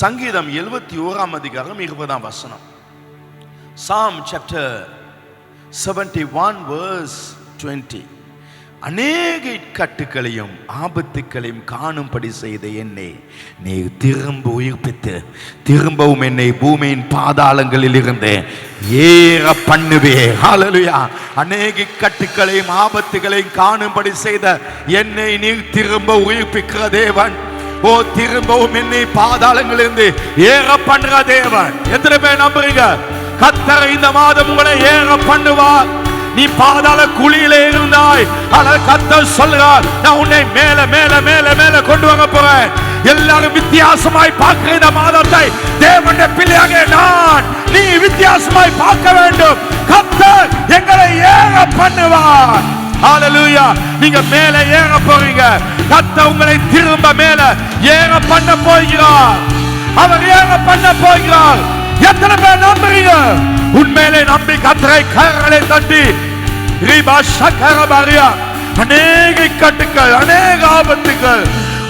சங்கீதம் எழுபத்தி ஓராம் அதிகாரம் இருபதாம் வசனம். Psalm chapter seventy one verse twenty அநேக இக்கட்டுகளையும் ஆபத்துகளையும் காணும்படி செய்த என்னை நீ திரும்ப உயிர்ப்பித்து திரும்பவும் என்னை பூமியின் பாதாளங்களில் இருந்து ஏற பண்ணுவே ஹாலலுயா அநேக இக்கட்டுகளையும் ஆபத்துகளையும் காணும்படி செய்த என்னை நீ திரும்ப உயிர்ப்பிக்கிற தேவன். ஓ திரும்பவும் என்னை பாதாளங்களிலிருந்து ஏற பண்ற தேவன். எத்தனை பேர் நம்புறீங்க? கத்தரை இந்த மாதம் உங்களை ஏற பண்ணுவார் நீ பாதாள குழியிலே இருந்தாய். ஆனால் கத்த சொல்கிறார் நான் உன்னை மேல மேல மேல மேல கொண்டு வாங்க போறேன். எல்லாரும் வித்தியாசமாய் பார்க்கிற இந்த மாதத்தை தேவனுடைய பிள்ளையாக நான் நீ வித்தியாசமாய் பார்க்க வேண்டும். கத்த எங்களை ஏற பண்ணுவார் ஹalleluya நீங்க மேல ஏற போறீங்க. கத்த உங்களை திரும்ப மேல ஏற பண்ண போகிறார். அவர் ஏற பண்ண போகிறார். எத்தனை பேர் நம்புறீங்க? உண்மையிலே நம்பி கத்தரை கரங்களை தட்டி. ரீபா சக்கரபாரியா அநேக இக்கட்டுகள் அநேக ஆபத்துகள்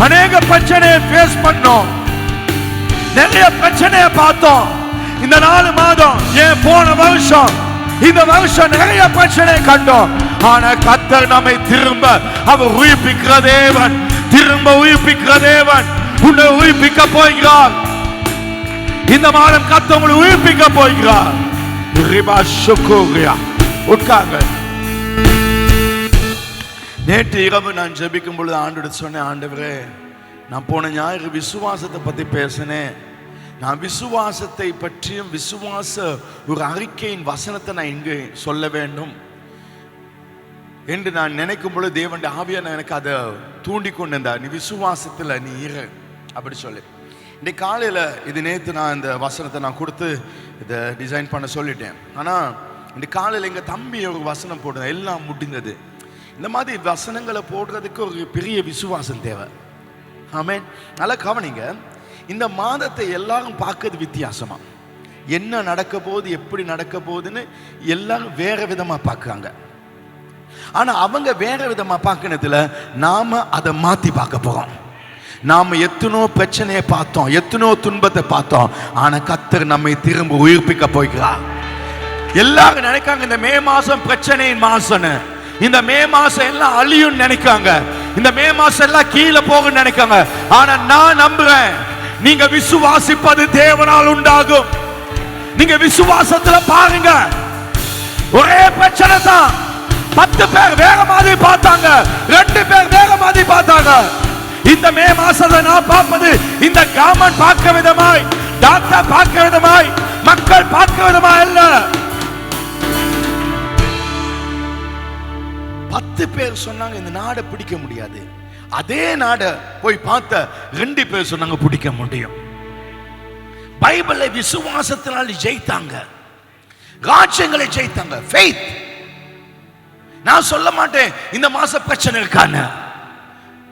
அநேக பிரச்சனையை ஃபேஸ் பண்ணோம். நிறைய பிரச்சனையை பார்த்தோம். இந்த நாலு மாதம் ஏன் போன வருஷம் இந்த வருஷம் நிறைய பிரச்சனை கண்டோம். ஆனா கத்தர் நம்மை திரும்ப அவர் உயிர்ப்பிக்கிற தேவன். திரும்ப உயிர்ப்பிக்கிற தேவன். உன்னை உயிர்ப்பிக்க போகிறார். இந்த மாதம் கத்த உங்களை உயிர்ப்பிக்க போகிறார். உட்காங்க நேற்று இரவு நான் ஜெபிக்கும் பொழுது ஆண்டு சொன்னேன் ஆண்டவரே நான் போன ஞாயிறு விசுவாசத்தை பத்தி பேசினேன். நான் விசுவாசத்தை பற்றியும் விசுவாச ஒரு அறிக்கையின் வசனத்தை நான் இங்கு சொல்ல வேண்டும். என்று நான் நினைக்கும் பொழுது தேவன் ஆவியா எனக்கு அதை தூண்டி கொண்டு இருந்தா நீ விசுவாசத்துல நீ இரு. அப்படி சொல்லி. இன்னைக்கு காலையில் இது நேற்று நான் இந்த வசனத்தை நான் கொடுத்து இதை டிசைன் பண்ண சொல்லிட்டேன். ஆனால் இந்த காலையில் எங்கள் தம்பி ஒரு வசனம் போடுது. எல்லாம் முடிந்தது. இந்த மாதிரி வசனங்களை போடுறதுக்கு ஒரு பெரிய விசுவாசம் தேவை. ஆமேன். நல்லா கவனிங்க. இந்த மாதத்தை எல்லாரும் பார்க்கறது வித்தியாசமா? என்ன நடக்க போகுது எப்படி நடக்க போகுதுன்னு எல்லாரும் வேற விதமா பார்க்குறாங்க. ஆனால் அவங்க வேற விதமாக பார்க்கறதுல நாம் அதை மாற்றி பார்க்க போகிறோம் நாம் எத்தனோ பிரச்சனையை பார்த்தோம் எத்தனோ துன்பத்தை பார்த்தோம் ஆனால் கத்தர் நம்மை திரும்ப உயிர்ப்பிக்க போகிறார். எல்லாரும் நினைக்காங்க இந்த மே மாதம் பிரச்சனையின் மாசம்னு. இந்த மே மாசம் எல்லாம் அழியும் நினைக்காங்க. இந்த மே மாசம் எல்லாம் கீழே போகும்னு நினைக்காங்க. ஆனா நான் நம்புறேன் நீங்க விசுவாசிப்பது தேவனால் உண்டாகும். நீங்க விசுவாசத்துல பாருங்க ஒரே பிரச்சனை தான். பத்து பேர் வேற மாதிரி பார்த்தாங்க. ரெண்டு பேர் வேற மாதிரி பார்த்தாங்க. இந்த மே மாசத்தை நான் பார்ப்பது இந்த கவர்மெண்ட் பார்க்க விதமாய் டாக்டர் பார்க்க விதமாய் மக்கள் பார்க்க விதமாய் இல்ல பத்து பேர் சொன்னாங்க இந்த நாடை பிடிக்க முடியாது. அதே நாடை போய் பார்த்த ரெண்டு பேர் சொன்னாங்க பிடிக்க முடியும். பைபிளை விசுவாசத்தினால் ஜெயித்தாங்க. ராஜ்யங்களை ஜெயித்தாங்க. ஃபெய்த் நான் சொல்ல மாட்டேன் இந்த மாசம் பிரச்சனை இருக்கான்னு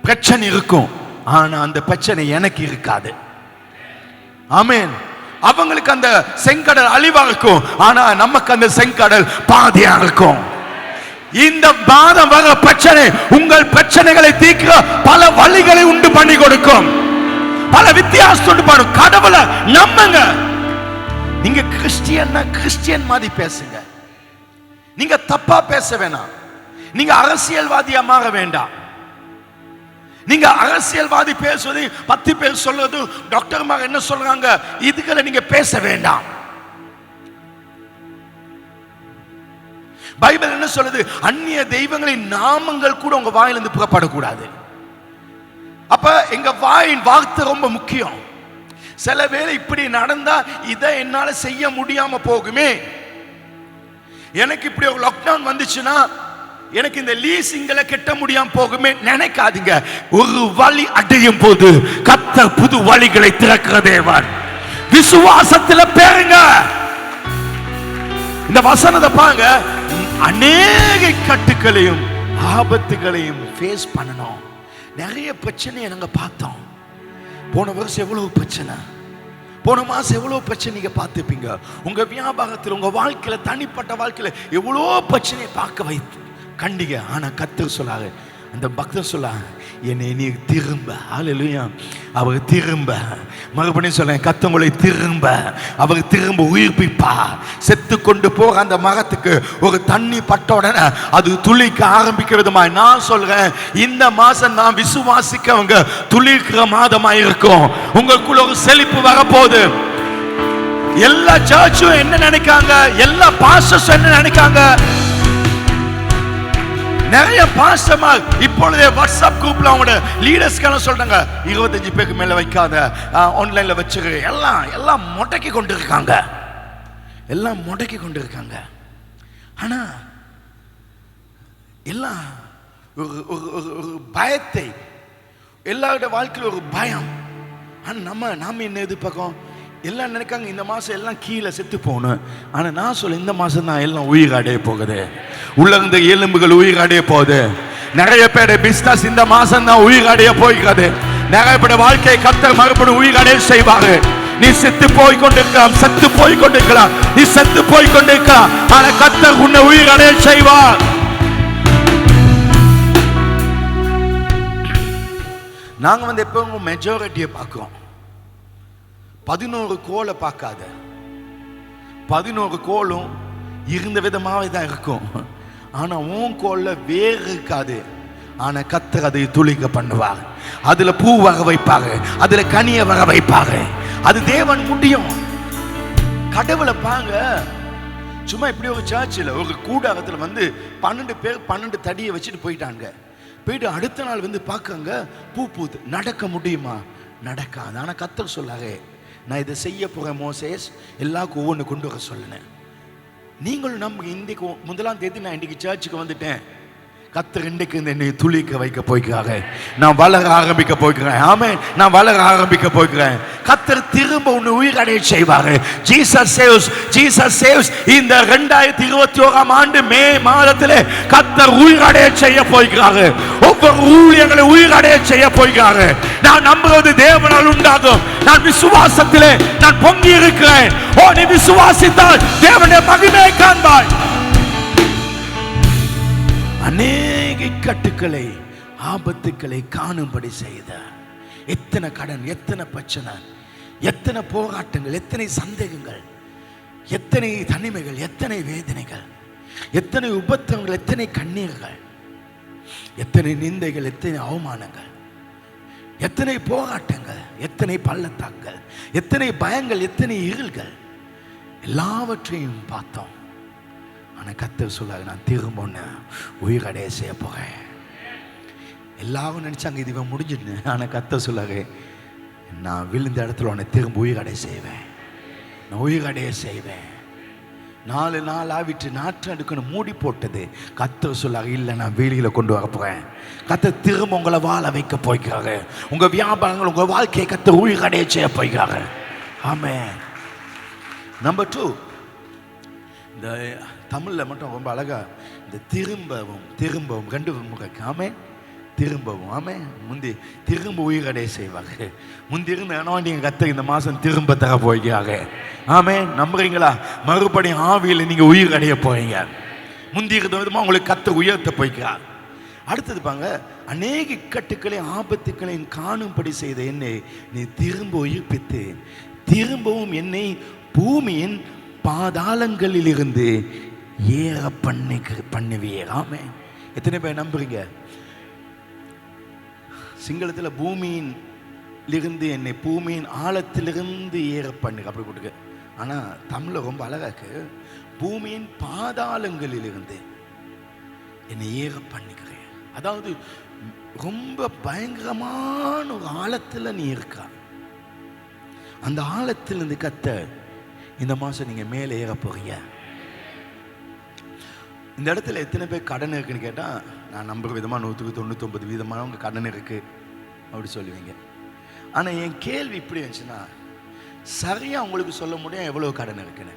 பிரச்சனை இருக்கும் ஆனா அந்த பிரச்சனை எனக்கு இருக்காது. ஆமேன். அவங்களுக்கு அந்த செங்கடல் அழிவா இருக்கும் ஆனா நமக்கு அந்த செங்கடல் பாதியா இருக்கும். இந்த பாதம் வர பிரச்சனை உங்கள் பிரச்சனைகளை தீர்க்கிற பல வழிகளை உண்டு பண்ணி கொடுக்கும். பல வித்தியாசம் உண்டு பண்ணும் கடவுளை நம்புங்க. நீங்க கிறிஸ்டியன்னா கிறிஸ்டியன் மாதிரி பேசுங்க. நீங்க தப்பா பேச வேணாம். நீங்க அரசியல்வாதியா மாற வேண்டாம். நீங்க அரசியல்வாதி பேசுவது பத்து பேர் சொல்றது டாக்டர்மார் என்ன சொல்றாங்க? இதுகளை நீங்க பேச வேண்டாம். பைபிள் என்ன சொல்லுது? அந்நிய தெய்வங்களின் நாமங்கள் கூட உங்க வாயிலிருந்து புறப்படக்கூடாது. அப்ப எங்க வாயின் வார்த்தை ரொம்ப முக்கியம். சில வேலை இப்படி நடந்தா இதை என்னால செய்ய முடியாம போகுமே. எனக்கு இப்படி ஒரு லாக்டவுன் வந்துச்சுன்னா எனக்கு இந்த லீசிங்களை கெட்ட முடியாம போகுமே நினைக்காதீங்க. ஒரு வழி அடையும் போது கத்த புது வழிகளை திறக்கிற தேவன். விசுவாசத்துல பேருங்க. இந்த வசனத்தை பாருங்க. அநேக கட்டுக்களையும் ஆபத்துகளையும் ஃபேஸ் பண்ணணும் நிறைய பிரச்சனையை நாங்க பார்த்தோம். போன வருஷம் எவ்வளவு பிரச்சனை? போன மாதம் எவ்வளோ பிரச்சனை நீங்கள் பார்த்துப்பீங்க உங்கள் வியாபாரத்தில் உங்கள் வாழ்க்கையில் தனிப்பட்ட வாழ்க்கையில் எவ்வளோ பிரச்சனையை பார்க்க வைத்து கண்டிங்க. ஆனால் கத்தர் சொல்லாத அந்த பக்தர் சொல்லா என்னை நீ திரும்ப. ஹalleluya அவர் திரும்ப. மறுபடியும் சொல்ல கத்தவங்களை திரும்ப. அவர் திரும்ப உயிர்ப்பிப்பா. செத்து கொண்டு போக அந்த மரத்துக்கு ஒரு தண்ணி பட்ட உடனே அது துளிக்க ஆரம்பிக்க விதமாய் நான் சொல்றேன் இந்த மாசம் நான் விசுவாசிக்கவங்க துளிக்கிற மாதமா இருக்கும். உங்களுக்குள்ள ஒரு செழிப்பு வரப்போகுது. எல்லா சர்ச்சும் என்ன நினைக்காங்க? எல்லா பாசஸும் என்ன நினைக்காங்க? நிறைய பாசமா இப்பொழுதே வாட்ஸ்அப் குரூப்ல அவங்களோட லீடர்ஸ்க்கெல்லாம் சொல்றாங்க இருபத்தஞ்சு பேருக்கு மேல வைக்காத ஆன்லைன்ல வச்சிரு எல்லாம் எல்லாம் முடக்கி கொண்டு இருக்காங்க எல்லாம் முடக்கி கொண்டு இருக்காங்க ஆனா எல்லாம் ஒரு ஒரு பயத்தை எல்லாரோட வாழ்க்கையில் ஒரு பயம். ஆனா நம்ம நாம என்ன எதிர்பார்க்கோம் எல்லாம் நினைக்காங்க இந்த மாதம் எல்லாம் கீழே செத்து போகணும். ஆனால் நான் சொல்ல இந்த மாதம் தான் எல்லாம் உயிர் அடைய போகுது. உள்ளந்த எலும்புகள் உயிர் அடைய போகுது. நிறைய பேர் பிஸ்னஸ் இந்த மாதம் தான் உயிர் அடைய போய்க்காது. நிறைய பேர் வாழ்க்கையை கத்த மறுபடியும் உயிர் அடைய செய்வாங்க நீ செத்து போய் கொண்டிருக்கலாம் செத்து போய் கொண்டிருக்கலாம் நீ செத்து போய் கொண்டிருக்கலாம் ஆனா கத்தர் உன்னை உயிர் அடைய செய்வார். நாங்கள் வந்து எப்பவும் மெஜாரிட்டியை பார்க்குறோம். பதினோரு கோலை பார்க்காத. பதினோரு கோலும் இருந்த விதமாவே தான் இருக்கும். ஆனா உன் கோலில் வேறு இருக்காது. ஆனா கத்தர் அதை துளிக்க பண்ணுவார். அதுல பூ வர வைப்பாங்க அதுல கனிய வர வைப்பாங்க அது தேவன் முடியும். கடவுளை பாங்க சும்மா இப்படி ஒரு சர்ச்சில் ஒரு கூடாரத்தில் வந்து பன்னெண்டு பேர் பன்னெண்டு தடியை வச்சுட்டு போயிட்டாங்க. போயிட்டு அடுத்த நாள் வந்து பார்க்கங்க பூ பூத்து. நடக்க முடியுமா? நடக்காது. ஆனால் கத்தர் சொல்லாரே. நான் இதை செய்ய போகிறேன் மோசேஸ். எல்லாருக்கும் ஒவ்வொன்று கொண்டு வர சொல்லினேன். நீங்களும் நம்ம இன்றைக்கு முதலாம் தேதி நான் இன்றைக்கு சர்ச்சுக்கு வந்துட்டேன். கத்தர் இன்றைக்கு என்னை துளிக்க வைக்க போய்க்கிறாங்க நான் வளர ஆரம்பிக்க போய்க்கிறேன் ஆமே நான் வளர ஆரம்பிக்க போய்க்கிறேன் கத்தர் திரும்ப உன்னை உயிரடைய செய்வாரு. ஜீசஸ் சேவ்ஸ் ஜீசஸ் சேவ்ஸ் இந்த ரெண்டாயிரத்தி இருபத்தி ஓராம் ஆண்டு மே மாதத்தில் கத்தர் உயிரடைய செய்ய போய்க்கிறாரு ஒவ்வொரு ஊழியர்களை உயிரடைய செய்ய போய்க்கிறாரு நான் நம்புவது தேவனால் உண்டாகும். நான் விசுவாசத்திலே நான் பொங்கி இருக்கிறேன் ஓ நீ விசுவாசித்தால் தேவனுடைய மகிமையை காண்பாய். அநேக கட்டுக்களை ஆபத்துக்களை காணும்படி செய்த எத்தனை கடன் எத்தனை பிரச்சனை எத்தனை போராட்டங்கள் எத்தனை சந்தேகங்கள் எத்தனை தனிமைகள் எத்தனை வேதனைகள் எத்தனை உபத்தங்கள் எத்தனை கண்ணீர்கள் எத்தனை நிந்தைகள் எத்தனை அவமானங்கள் எத்தனை போராட்டங்கள் எத்தனை பள்ளத்தாக்கள் எத்தனை பயங்கள் எத்தனை இருள்கள் எல்லாவற்றையும் பார்த்தோம். ஆனால் கத்தர் சொல்லாது நான் திரும்ப ஒன்று உயிரடைய செய்ய போகிறேன் எல்லாரும் நினச்சாங்க இது இவன் முடிஞ்சிட்டு ஆனால் கத்த சொல்லாது நான் விழுந்த இடத்துல உன்னை திரும்ப உயிரடைய செய்வேன். நான் உயிரடைய செய்வேன். நாலு நாள் ஆவிட்டு நாற்று எடுக்கணும் மூடி போட்டது. கத்த சொல்லாக இல்லை நான் வெளியில கொண்டு வர போகிறேன் கத்த திரும்ப உங்களை வாழ வைக்க போய்க்கிறாங்க உங்கள் வியாபாரங்கள் உங்கள் வாழ்க்கையை கத்தர் உயிரடைய செய்ய போய்க்கிறாங்க ஆமே நம்பர் டூ இந்த தமிழில் மட்டும் ரொம்ப அழகா இந்த திரும்பவும் திரும்பவும் கண்டு முறை ஆமே திரும்பவும் ஆமே முந்தி திரும்ப உயிரடைய செய்வாங்க முந்தி இருந்த இடம் நீங்கள் கத்த இந்த மாதம் திரும்ப தர போய்க்காக ஆமே நம்புறீங்களா? மறுபடியும் ஆவியில் நீங்கள் உயிரடைய போறீங்க. முந்தி இருந்த விதமாக உங்களுக்கு கத்த உயர்த்த போய்க்கிறார் அடுத்தது பாங்க அநேக கட்டுக்களை ஆபத்துக்களையும் காணும்படி செய்த என்னை நீ திரும்ப உயிர்ப்பித்து திரும்பவும் என்னை பூமியின் பாதாளங்களிலிருந்து ஏற பண்ணி பண்ணுவீர் ஆமே எத்தனை பேர் நம்புறீங்க? சிங்களத்தில் பூமியின் இருந்து என்னை பூமியின் ஆழத்திலிருந்து ஏற பண்ணுங்க அப்படி போட்டுக்க ஆனால் தமிழில் ரொம்ப அழகா இருக்கு. பூமியின் பாதாளங்களிலிருந்து என்னை ஏற பண்ணிக்கிறேன் அதாவது ரொம்ப பயங்கரமான ஒரு ஆழத்தில் நீ இருக்கா. அந்த ஆழத்திலிருந்து கத்த இந்த மாதம் நீங்கள் மேலே ஏற போகிறீங்க இந்த இடத்துல எத்தனை பேர் கடன் இருக்குன்னு கேட்டால் நான் நம்புற விதமாக நூற்றுக்கு தொண்ணூத்தொம்பது விதமானவங்க கடன் இருக்கு அப்படி சொல்லுவீங்க. ஆனால் என் கேள்வி இப்படி இருந்துச்சுன்னா சரியாக உங்களுக்கு சொல்ல முடியும் எவ்வளோ கடன் இருக்குன்னு?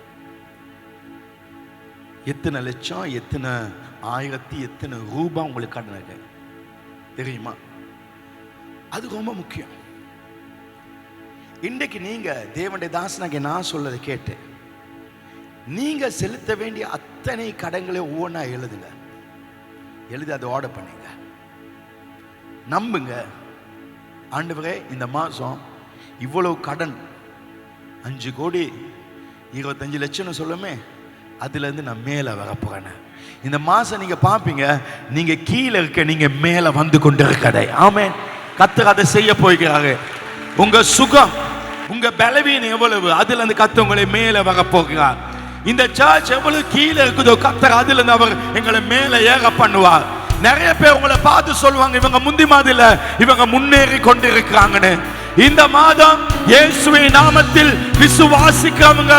எத்தனை லட்சம் எத்தனை ஆயிரத்தி எத்தனை ரூபா உங்களுக்கு கடன் இருக்கு? தெரியுமா? அது ரொம்ப முக்கியம். இன்றைக்கு நீங்க தேவனுடைய தாசனாக நான் சொல்லதை கேட்டு நீங்க செலுத்த வேண்டிய அத்தனை கடன்களை ஒவ்வொன்றா எழுதுங்க. எழுதி அதை ஆர்டர் பண்ணுங்க. நம்புங்க. ஆண்டவரே இந்த மாதம் இவ்வளவு கடன் அஞ்சு கோடி இருபத்தஞ்சு லட்சம்னு சொல்லுமே அதுலேருந்து நான் மேலே வரப்போறேன் இந்த மாதம் நீங்கள் பார்ப்பீங்க நீங்கள் கீழே இருக்க நீங்கள் மேலே வந்து கொண்டு இருக்கதை ஆமே கத்தர் அதை செய்ய போகிறாரு. உங்கள் சுகம் உங்கள் பலவீனம் எவ்வளவு அதுலேருந்து கத்த உங்களை மேலே வர போகிறார். இந்த சர்ச் எவ்வளவு கீழே இருக்குதோ கத்தர் அதுலேருந்து அவர் எங்களை மேலே ஏற பண்ணுவார். நிறைய பேர் உங்களை பார்த்து சொல்லுவாங்க இவங்க முந்தி மாதிரில இவங்க முன்னேறி கொண்டு இருக்கிறாங்கன்னு இந்த மாதம் இயேசுவை நாமத்தில் விசுவாசிக்கிறவங்க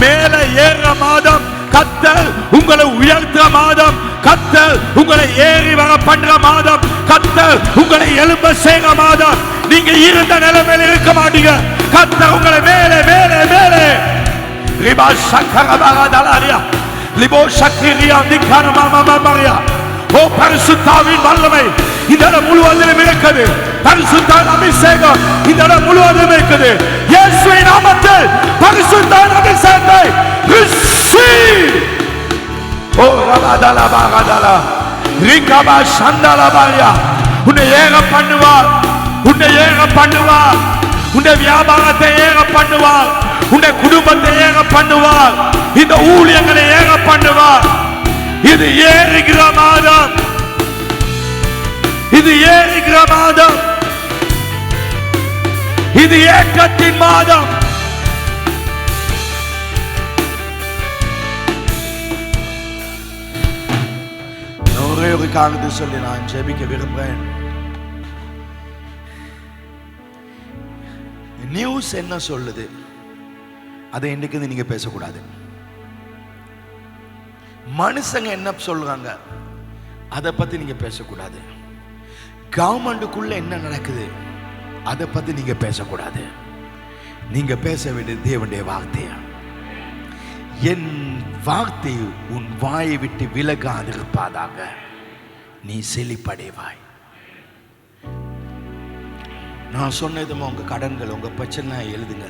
மேல ஏற மாதம் கத்தர் உங்களை உயர்த்த மாதம் கத்தர் உங்களை ஏறி வர பண்ற மாதம் கத்தர் உங்களை எழும்ப செய்கிற மாதம். நீங்க இருந்த நிலைமையில இருக்க மாட்டீங்க. கத்தர் உங்களை மேலே மேலே மேலே. ரிபா சக்கரபாரதலாரியா லிபோ Libo Shakiria மாமா Mama ஓ O வல்லமை இந்த இதர முழுவதிலும் இருக்குது பரிசுத்தாவின் அபிஷேகம் இதர முழுவதிலும் இருக்குது இயேசுவை நாமத்தில் பரிசுத்தாவின் அபிஷேகத்தை receive ஓ ரபாதலா பாகதலா ரிகபா சந்தலா பாரியா உன்னை ஏக பண்ணுவார் உன்னை ஏக பண்ணுவார் உன்னை வியாபாரத்தை ஏக பண்ணுவார் உன்னை ஊழியங்களை ஏக பண்ணுவார். இது ஏறுகிற மாதம். இது ஏறுகிற மாதம். இது ஏக்கத்தின் மாதம். ஒரே ஒரு காரணத்தை சொல்லி நான் ஜெபிக்க விரும்புகிறேன். நியூஸ் என்ன சொல்லுது? அதை இன்னைக்கு நீங்க பேசக்கூடாது. மனுஷங்க என்ன சொல்றாங்க? அதை பத்தி நீங்க பேசக்கூடாது. கவர்மெண்ட்டுக்குள்ள என்ன நடக்குது? அதை பத்தி நீங்க பேசக்கூடாது. நீங்க பேச வேண்டிய தேவனுடைய வார்த்தைய? என் வார்த்தை உன் வாயை விட்டு விலகாதிருப்பாதாக. நீ செழிப்படைவாய். நான் சொன்னதுமா உங்க கடன்கள் உங்க பிரச்சனை எழுதுங்க.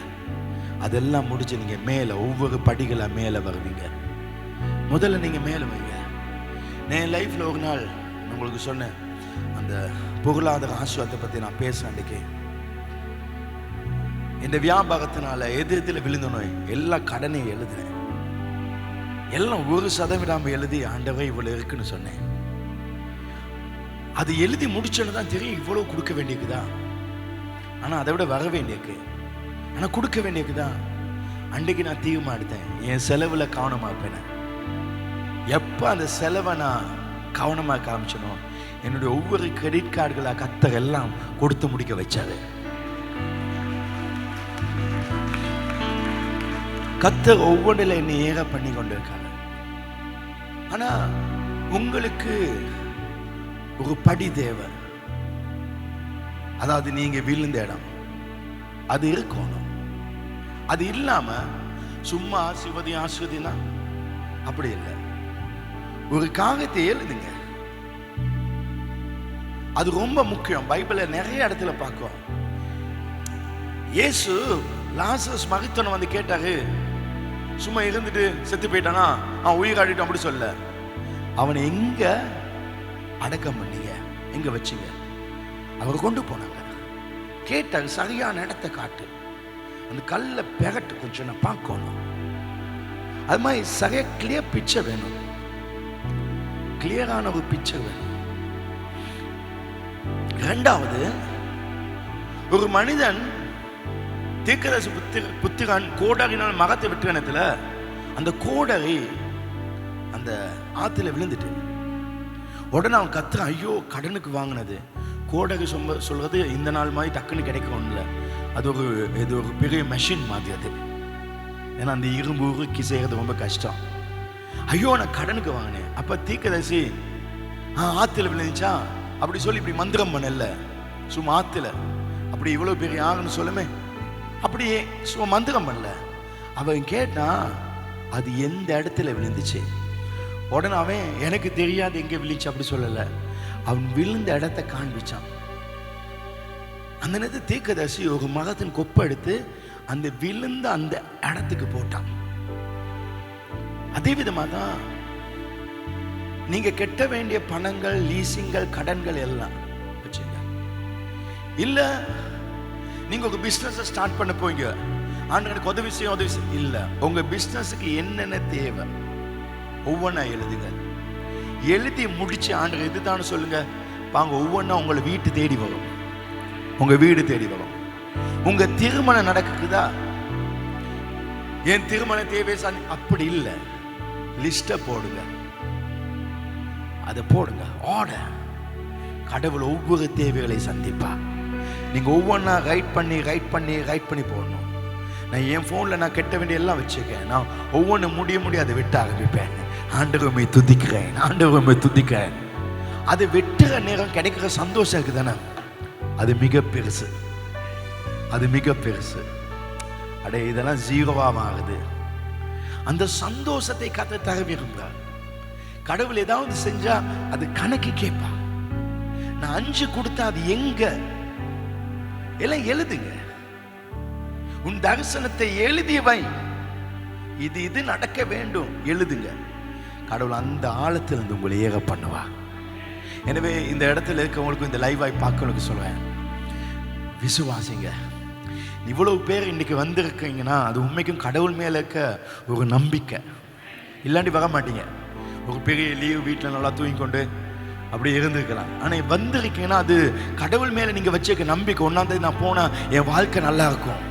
அதெல்லாம் முடிச்சு நீங்க மேல ஒவ்வொரு படிகளாக மேல வருவீங்க. முதல்ல நீங்க மேல வைங்க. நான் லைஃப்ல ஒரு நாள் உங்களுக்கு சொன்னேன். அந்த பொருளாதார ஆசுவத்தை பத்தி நான் பேசுறேன் அன்றைக்கு இந்த வியாபாரத்தினால எது விழுந்த நோய் எல்லா கடனையும் எழுதினேன் எல்லாம் ஒரு சதவீதம் எழுதி ஆண்டவை இவ்வளவு இருக்குன்னு சொன்னேன். அது எழுதி முடிச்சோன்னு தான் தெரியும் இவ்வளவு கொடுக்க வேண்டியதுதா? ஆனா அதை விட வர வேண்டியிருக்கு. ஆனா கொடுக்க வேண்டியதுதான். அன்றைக்கு நான் தீர்மானம் எடுத்தேன் என் செலவுல கவனமா இருப்பேன் எப்போ அந்த செலவை நான் கவனமாக காமிச்சனோ என்னுடைய ஒவ்வொரு கிரெடிட் கார்டுகளாக கத்தர் எல்லாம் கொடுத்து முடிக்க வச்சாரு. கத்தர் ஒவ்வொன்றில் என்னை ஏக பண்ணி கொண்டு இருக்காங்க ஆனால் உங்களுக்கு ஒரு படி தேவை. அதாவது நீங்க விழுந்த இடம். அது இருக்கணும். அது இல்லாம சும்மா ஆசிர்வதி ஆசிர்வதினா அப்படி இல்லை. ஒரு காகத்தை எழுதுங்க அது ரொம்ப முக்கியம். பைபிள நிறைய இடத்துல பார்க்கும் இயேசு லாசஸ் மகத்தவன் வந்து கேட்டாரு சும்மா இருந்துட்டு செத்து போயிட்டானா? அவன் உயிர் ஆடிட்டு அப்படி சொல்ல. அவனை எங்க அடக்கம் பண்ணீங்க? எங்க வச்சீங்க? அவர் கொண்டு போனாங்க. கேட்டாங்க சரியான இடத்தை காட்டு. அந்த கல்லை பெகட்டு கொஞ்சம் நான் பார்க்கணும். அது மாதிரி சரியா கிளியர் பிக்சர் வேணும். கிளியரான ஒரு பிக்சர் வேணும் ரெண்டாவது ஒரு மனிதன் தீர்க்கதரிசி புத்திர புத்திரன் கோடரினால் மகத்தை வெற்றினத்துல அந்த கோடரி அந்த ஆற்றுல விழுந்துட்டு உடனே அவன் கத்துறான் ஐயோ கடனுக்கு வாங்கினது. கோடகை சொம்ப சொல்கிறது இந்த நாள் மாதிரி டக்குன்னு கிடைக்கும் இல்லை அது ஒரு இது ஒரு பெரிய மெஷின் மாதிரி அது. ஏன்னா அந்த இரும்பு உருக்கி செய்கிறது ரொம்ப கஷ்டம். ஐயோ நான் கடனுக்கு வாங்கினேன். அப்ப தீக்கதசி ஆ ஆத்துல விழுந்துச்சா? அப்படி சொல்லி இப்படி மந்திரம் பண்ணல. சும்மா ஆத்துல. அப்படி இவ்வளவு பெரிய ஆகுன்னு சொல்லுமே. அப்படியே சும்மா மந்திரம் பண்ணல. அவன் கேட்டான் அது எந்த இடத்துல விழுந்துச்சு? உடனே அவன் எனக்கு தெரியாது எங்க விழுந்துச்சு? அப்படி சொல்லல. அவன் விழுந்த இடத்த காண்பிச்சான். அந்த நேரத்தில் தீர்க்கதரிசி ஒரு மதத்தின் கொப்பை எடுத்து அந்த விழுந்த அந்த இடத்துக்கு போட்டான். அதே விதமாக தான் நீங்க கெட்ட வேண்டிய பணங்கள் லீசிங்கள் கடன்கள் எல்லாம் வச்சுங்க. இல்ல நீங்க உங்க பிசினஸ் ஸ்டார்ட் பண்ண போய்ங்க ஆண்டு எனக்கு உதவி செய்யும் உதவி செய்யும் இல்ல. உங்க பிசினஸுக்கு என்னென்ன தேவை? ஒவ்வொன்றா எழுதுங்க. எழுதி முடிச்சு ஆண்டு இதுதான் சொல்லுங்க. வாங்க ஒவ்வொன்றா உங்களை வீட்டு தேடி வரும். உங்க வீடு தேடி வரும். உங்க திருமணம் நடக்குதா? என் திருமண தேவை அப்படி இல்லை. லிஸ்ட்டை போடுங்க. அதை போடுங்க. ஆர்டர் கடவுள் ஒவ்வொரு தேவைகளை சந்திப்பா. நீங்க ஒவ்வொன்றா ரைட் பண்ணி ரைட் பண்ணி ரைட் பண்ணி போடணும். நான் என் ஃபோனில் நான் கெட்ட வேண்டிய எல்லாம் வச்சுருக்கேன் நான் ஒவ்வொன்று முடிய முடிய அதை வெட்ட ஆரம்பிப்பேன். ஆண்டவமை துதிக்கிறேன். ஆண்டவமை துதிக்கிறேன். அது வெட்டுற நேரம் கிடைக்கிற சந்தோஷம் இருக்கு தானே அது மிக பெருசு. அது மிக பெருசு. அடே இதெல்லாம் ஜீரோவாக மாறுது. அந்த சந்தோஷத்தை கத்த தர விரும்புகிறார். கடவுள் ஏதாவது செஞ்சா அது கணக்கு கேட்பா நான் அஞ்சு கொடுத்தா அது எங்க? எல்லாம் எழுதுங்க. உன் தரிசனத்தை எழுதி வை. இது இது நடக்க வேண்டும். எழுதுங்க. கடவுள் அந்த ஆழத்திலிருந்து உங்களை ஏக பண்ணுவா எனவே இந்த இடத்துல இருக்கவங்களுக்கும் இந்த லைவாய் பார்க்கணுக்கு சொல்லுவேன் விசுவாசிங்க. இவ்வளவு பேர் இன்னைக்கு வந்திருக்கீங்கன்னா அது உண்மைக்கும் கடவுள் மேலே இருக்க ஒரு நம்பிக்கை. இல்லாண்டி வர மாட்டீங்க. ஒரு பெரிய லீவ் வீட்டில் நல்லா தூங்கி கொண்டு அப்படியே இருந்திருக்கலாம். ஆனால் வந்திருக்கீங்கன்னா அது கடவுள் மேலே நீங்கள் வச்சிருக்க நம்பிக்கை ஒன்றாந்தேதி நான் போனால் என் வாழ்க்கை நல்லா இருக்கும்.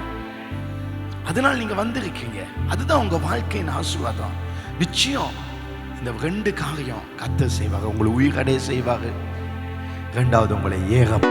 அதனால் நீங்கள் வந்திருக்கீங்க. அதுதான் உங்கள் வாழ்க்கையின் ஆசீர்வாதம். நிச்சயம் இந்த ரெண்டு காரியம் கத்த செய்வாங்க உங்களை உயிரடைய செய்வாங்க ரெண்டாவது உங்களை ஏகம்.